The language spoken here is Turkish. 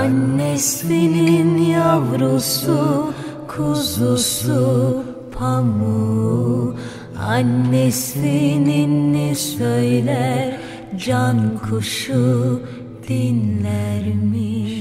Annesinin yavrusu, kuzusu, pamuğu Annesinin ne söyler can kuşu dinlermiş